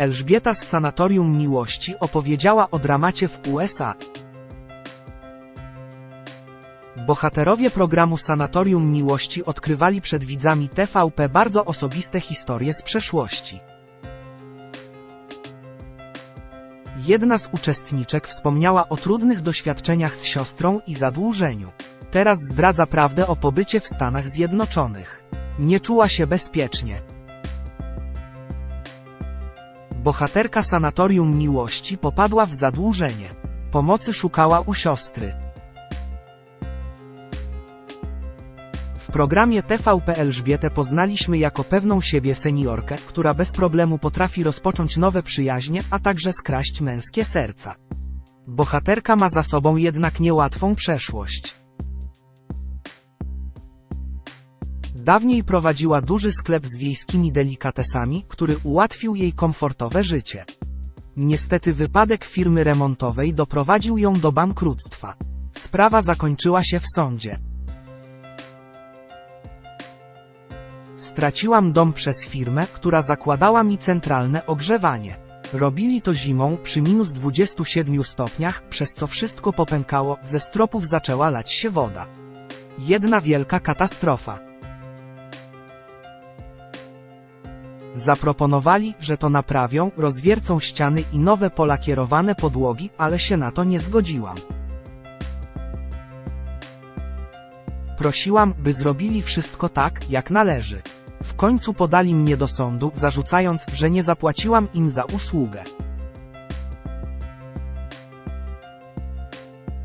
Elżbieta z Sanatorium Miłości opowiedziała o dramacie w USA. Bohaterowie programu Sanatorium Miłości odkrywali przed widzami TVP bardzo osobiste historie z przeszłości. Jedna z uczestniczek wspomniała o trudnych doświadczeniach z siostrą i zadłużeniu. Teraz zdradza prawdę o pobycie w Stanach Zjednoczonych. Nie czuła się bezpiecznie. Bohaterka Sanatorium Miłości popadła w zadłużenie. Pomocy szukała u siostry. W programie TVP Elżbietę poznaliśmy jako pewną siebie seniorkę, która bez problemu potrafi rozpocząć nowe przyjaźnie, a także skraść męskie serca. Bohaterka ma za sobą jednak niełatwą przeszłość. Dawniej prowadziła duży sklep z wiejskimi delikatesami, który ułatwił jej komfortowe życie. Niestety wypadek firmy remontowej doprowadził ją do bankructwa. Sprawa zakończyła się w sądzie. Straciłam dom przez firmę, która zakładała mi centralne ogrzewanie. Robili to zimą przy minus 27 stopniach, przez co wszystko popękało, ze stropów zaczęła lać się woda. Jedna wielka katastrofa. Zaproponowali, że to naprawią, rozwiercą ściany i nowe polakierowane podłogi, ale się na to nie zgodziłam. Prosiłam, by zrobili wszystko tak, jak należy. W końcu podali mnie do sądu, zarzucając, że nie zapłaciłam im za usługę.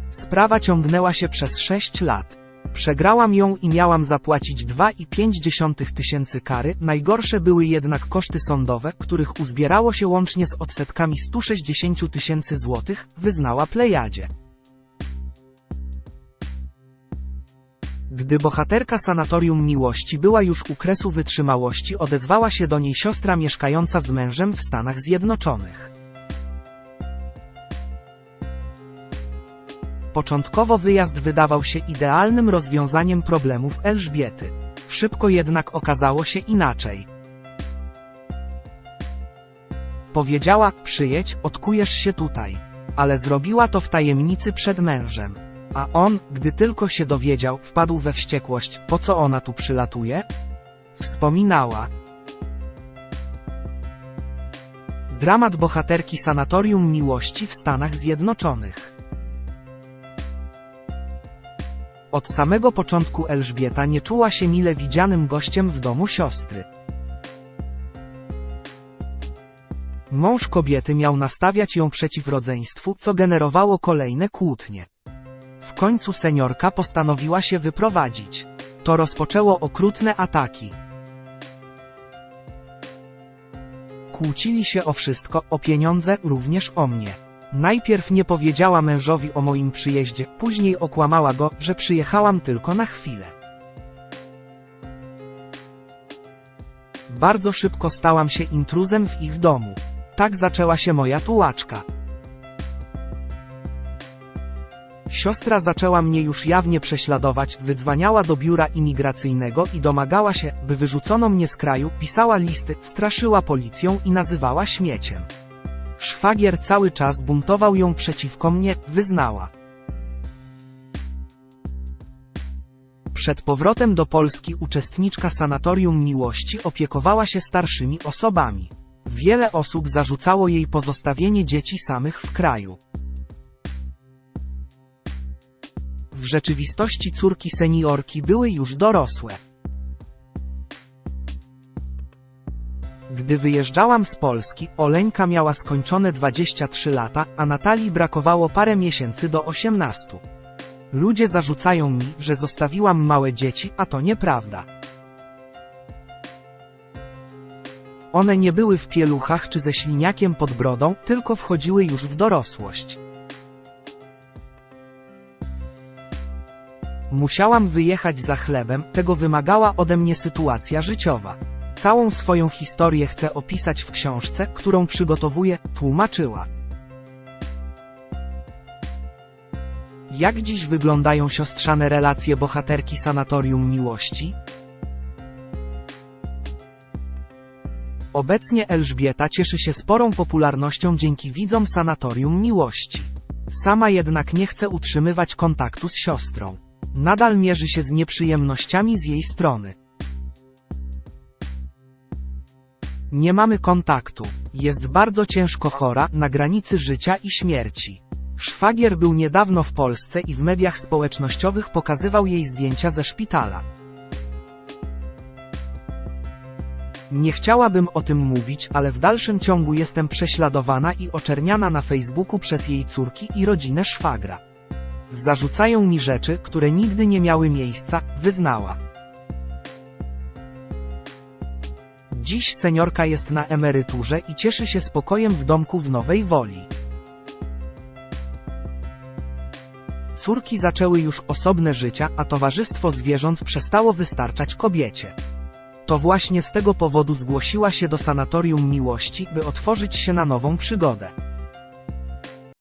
Sprawa ciągnęła się przez 6 lat. Przegrałam ją i miałam zapłacić 2,5 tysięcy kary, najgorsze były jednak koszty sądowe, których uzbierało się łącznie z odsetkami 160 tysięcy złotych, wyznała Plejadzie. Gdy bohaterka sanatorium miłości była już u kresu wytrzymałości, odezwała się do niej siostra mieszkająca z mężem w Stanach Zjednoczonych. Początkowo wyjazd wydawał się idealnym rozwiązaniem problemów Elżbiety. Szybko jednak okazało się inaczej. Powiedziała, przyjedź, odkujesz się tutaj. Ale zrobiła to w tajemnicy przed mężem. A on, gdy tylko się dowiedział, wpadł we wściekłość, po co ona tu przylatuje? Wspominała. Dramat bohaterki Sanatorium Miłości w Stanach Zjednoczonych. Od samego początku Elżbieta nie czuła się mile widzianym gościem w domu siostry. Mąż kobiety miał nastawiać ją przeciw rodzeństwu, co generowało kolejne kłótnie. W końcu seniorka postanowiła się wyprowadzić. To rozpoczęło okrutne ataki. Kłócili się o wszystko, o pieniądze, również o mnie. Najpierw nie powiedziała mężowi o moim przyjeździe, później okłamała go, że przyjechałam tylko na chwilę. Bardzo szybko stałam się intruzem w ich domu. Tak zaczęła się moja tułaczka. Siostra zaczęła mnie już jawnie prześladować, wydzwaniała do biura imigracyjnego i domagała się, by wyrzucono mnie z kraju, pisała listy, straszyła policją i nazywała śmieciem. Szwagier cały czas buntował ją przeciwko mnie, wyznała. Przed powrotem do Polski uczestniczka Sanatorium Miłości opiekowała się starszymi osobami. Wiele osób zarzucało jej pozostawienie dzieci samych w kraju. W rzeczywistości córki seniorki były już dorosłe. Gdy wyjeżdżałam z Polski, Oleńka miała skończone 23 lata, a Natalii brakowało parę miesięcy do 18. Ludzie zarzucają mi, że zostawiłam małe dzieci, a to nieprawda. One nie były w pieluchach czy ze śliniakiem pod brodą, tylko wchodziły już w dorosłość. Musiałam wyjechać za chlebem, tego wymagała ode mnie sytuacja życiowa. Całą swoją historię chcę opisać w książce, którą przygotowuję, tłumaczyła. Jak dziś wyglądają siostrzane relacje bohaterki Sanatorium Miłości? Obecnie Elżbieta cieszy się sporą popularnością dzięki widzom Sanatorium Miłości. Sama jednak nie chce utrzymywać kontaktu z siostrą. Nadal mierzy się z nieprzyjemnościami z jej strony. Nie mamy kontaktu. Jest bardzo ciężko chora, na granicy życia i śmierci. Szwagier był niedawno w Polsce i w mediach społecznościowych pokazywał jej zdjęcia ze szpitala. Nie chciałabym o tym mówić, ale w dalszym ciągu jestem prześladowana i oczerniana na Facebooku przez jej córki i rodzinę szwagra. Zarzucają mi rzeczy, które nigdy nie miały miejsca, wyznała. Dziś seniorka jest na emeryturze i cieszy się spokojem w domku w Nowej Woli. Córki zaczęły już osobne życia, a towarzystwo zwierząt przestało wystarczać kobiecie. To właśnie z tego powodu zgłosiła się do Sanatorium Miłości, by otworzyć się na nową przygodę.